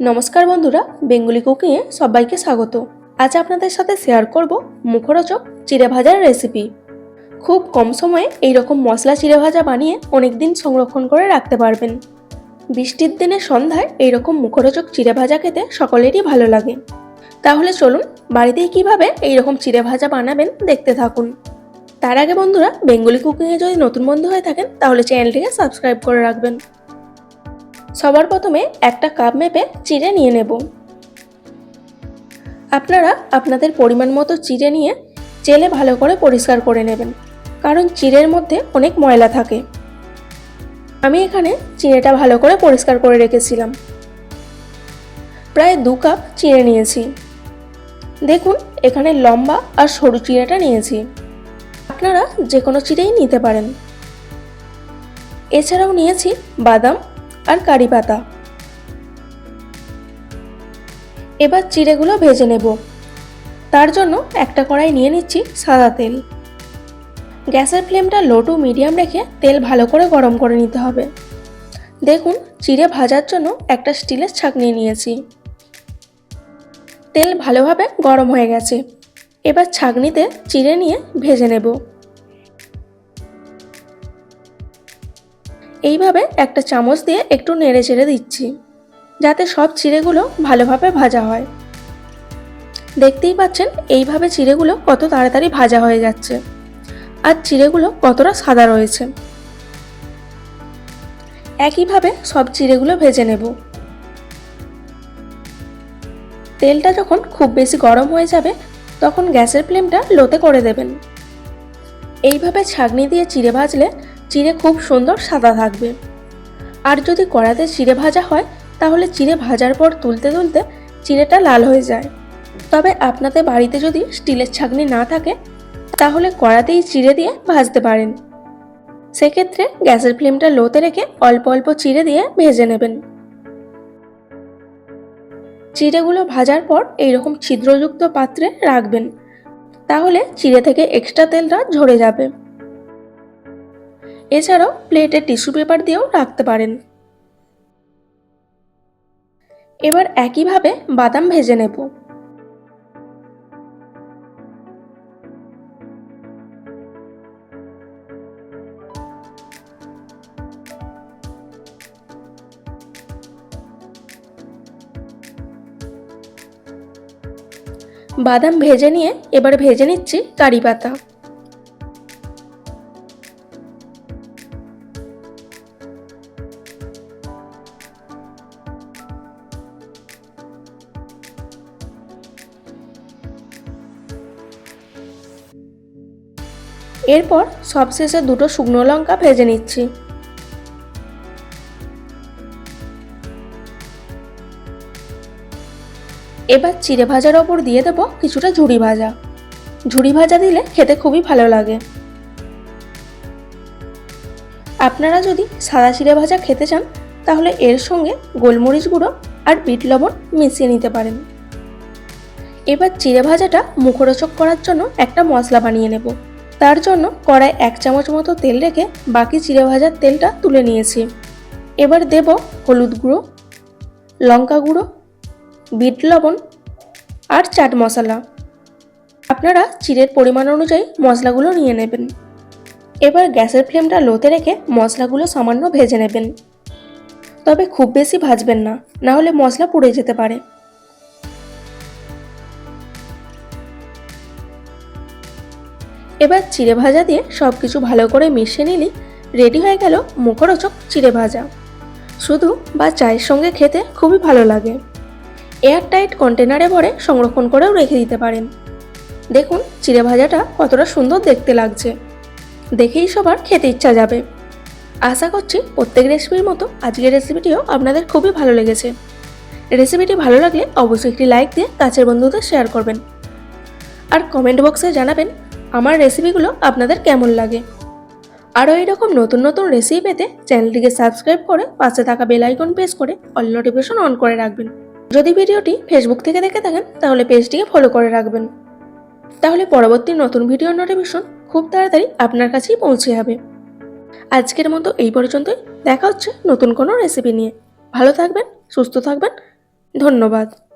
নমস্কার বন্ধুরা, বেঙ্গলি কুকিংয়ে সবাইকে স্বাগত। আজ আপনাদের সাথে শেয়ার করব মুখরোচক চিড়ে ভাজার রেসিপি খুব কম সময়ে এই রকম মশলা চিড়ে ভাজা বানিয়ে অনেক দিন সংরক্ষণ করে রাখতে পারবেন। বৃষ্টির দিনে সন্ধ্যায় এই রকম মুখরোচক চিড়ে ভাজা খেতে সকলেরই ভালো লাগে। তাহলে চলুন বাড়িতেই কীভাবে এই রকম চিড়ে ভাজা বানাবেন দেখতে থাকুন। তার আগে বন্ধুরা, বেঙ্গলি কুকিংয়ে যদি নতুন বন্ধু হয়ে থাকেন, তাহলে চ্যানেলটিকে সাবস্ক্রাইব করে রাখবেন। সবার প্রথমে একটা কাপ মেপে চিড়ে নিয়ে নেব। আপনারা আপনাদের পরিমাণ মতো চিড়ে নিয়ে চেলে ভালো করে পরিষ্কার করে নেবেন, কারণ চিড়ের মধ্যে অনেক ময়লা থাকে। আমি এখানে চিড়েটা ভালো করে পরিষ্কার করে রেখেছিলাম। প্রায় দু কাপ চিড়ে নিয়েছি। দেখুন, এখানে লম্বা আর সরু চিড়েটা নিয়েছি। আপনারা যে কোনো চিড়েই নিতে পারেন। এছাড়াও নিয়েছি বাদাম আর কারি পাতা। এবার চিড়েগুলো ভেজে নেব। তার জন্য একটা কড়াই নিয়ে নিচ্ছি সাদা তেল। গ্যাসের ফ্লেমটা লো টু মিডিয়াম রেখে তেল ভালো করে গরম করে নিতে হবে। দেখুন, চিড়ে ভাজার জন্য একটা স্টিলের ছাঁকনি নিয়েছি। তেল ভালোভাবে গরম হয়ে গেছে। এবার ছাঁকনিতে চিড়ে নিয়ে ভেজে নেব। এইভাবে একটা চামচ দিয়ে একটু নেড়ে চেড়ে দিচ্ছি, যাতে সব চিড়েগুলো ভালোভাবে ভাজা হয়। দেখতেই পাচ্ছেন এইভাবে চিড়েগুলো কত তাড়াতাড়ি ভাজা হয়ে যাচ্ছে আর চিড়েগুলো কতটা সাদা রয়েছে। একইভাবে সব চিড়েগুলো ভেজে নেব। তেলটা যখন খুব বেশি গরম হয়ে যাবে, তখন গ্যাসের ফ্লেমটা লোতে করে দেবেন। এইভাবে ছাগনি দিয়ে চিড়ে ভাজলে চিড়ে খুব সুন্দর সাদা থাকবে। আর যদি কড়াতে চিড়ে ভাজা হয়, তাহলে চিড়ে ভাজার পর তুলতে তুলতে চিড়েটা লাল হয়ে যায়। তবে আপনাদের বাড়িতে যদি স্টিলের ছাগনি না থাকে, তাহলে কড়াতেই চিড়ে দিয়ে ভাজতে পারেন। সেক্ষেত্রে গ্যাসের ফ্লেমটা লোতে রেখে অল্প অল্প চিড়ে দিয়ে ভেজে নেবেন। চিড়েগুলো ভাজার পর এইরকম ছিদ্রযুক্ত পাত্রে রাখবেন, তাহলে চিড়ে থেকে এক্সট্রা তেলটা ঝরে যাবে। এছাড়াও প্লেটে টিস্যু পেপার দিয়েও রাখতে পারেন। এবার একইভাবে বাদাম ভেজে নেব। বাদাম ভেজে নিয়ে এবার ভেজে নিচ্ছি কারি পাতা। এরপর সবশেষে দুটো শুকনো লঙ্কা ভেজে নিচ্ছি। এবার চিড়ে ভাজার ওপর দিয়ে দেবো কিছুটা ঝুড়ি ভাজা। ঝুড়ি ভাজা দিলে খেতে খুবই ভালো লাগে। আপনারা যদি সাদা চিড়ে ভাজা খেতে চান, তাহলে এর সঙ্গে গোলমরিচ গুঁড়ো আর বিট লবণ মিশিয়ে নিতে পারেন। এবার চিড়ে ভাজাটা মুখরোচক করার জন্য একটা মশলা বানিয়ে নেব। তার জন্য কড়াই এক চামচ মতো তেল রেখে বাকি চিড়ে ভাজার তেলটা তুলে নিয়েছি। এবার দেব হলুদ গুঁড়ো, লঙ্কা গুঁড়ো, বিট লবণ আর চাট মশলা। আপনারা চিড়ের পরিমাণ অনুযায়ী মশলাগুলো নিয়ে নেবেন। এবার গ্যাসের ফ্লেমটা লোতে রেখে মশলাগুলো সামান্য ভেজে নেবেন। তবে খুব বেশি ভাজবেন না না হলে মশলা পুড়ে যেতে পারে। এবার চিড়ে ভাজা দিয়ে সব কিছু ভালো করে মিশিয়ে নিলি, রেডি হয়ে গেল মুখরোচক চিড়ে ভাজা। শুধু বা চায়ের সঙ্গে খেতে খুবই ভালো লাগে। এয়ার টাইট কন্টেনারে ভরে সংরক্ষণ করেও রেখে দিতে পারেন। দেখুন চিড়ে ভাজাটা কতটা সুন্দর দেখতে লাগছে। দেখেই সবার খেতে ইচ্ছা যাবে। আশা করছি প্রত্যেক রেসিপির মতো আজকের রেসিপিটিও আপনাদের খুবই ভালো লেগেছে। রেসিপিটি ভালো লাগলে অবশ্যই একটি লাইক দিয়ে কাছের বন্ধুদের শেয়ার করবেন। আর কমেন্ট বক্সে জানাবেন আমার রেসিপিগুলো আপনাদের কেমন লাগে? আরও এইরকম নতুন নতুন রেসিপি পেতে চ্যানেলটিকে সাবস্ক্রাইব করে পাশে থাকা বেল আইকন প্রেস করে অল নোটিফিকেশন অন করে রাখবেন। যদি ভিডিওটি ফেসবুক থেকে দেখে থাকেন, তাহলে পেজটিকে ফলো করে রাখবেন। তাহলে পরবর্তী নতুন ভিডিও নোটিফিকেশন খুব তাড়াতাড়ি আপনার কাছেই পৌঁছে যাবে। আজকের মতো এই পর্যন্তই। দেখা হচ্ছে নতুন কোনো রেসিপি নিয়ে। ভালো থাকবেন, সুস্থ থাকবেন। ধন্যবাদ।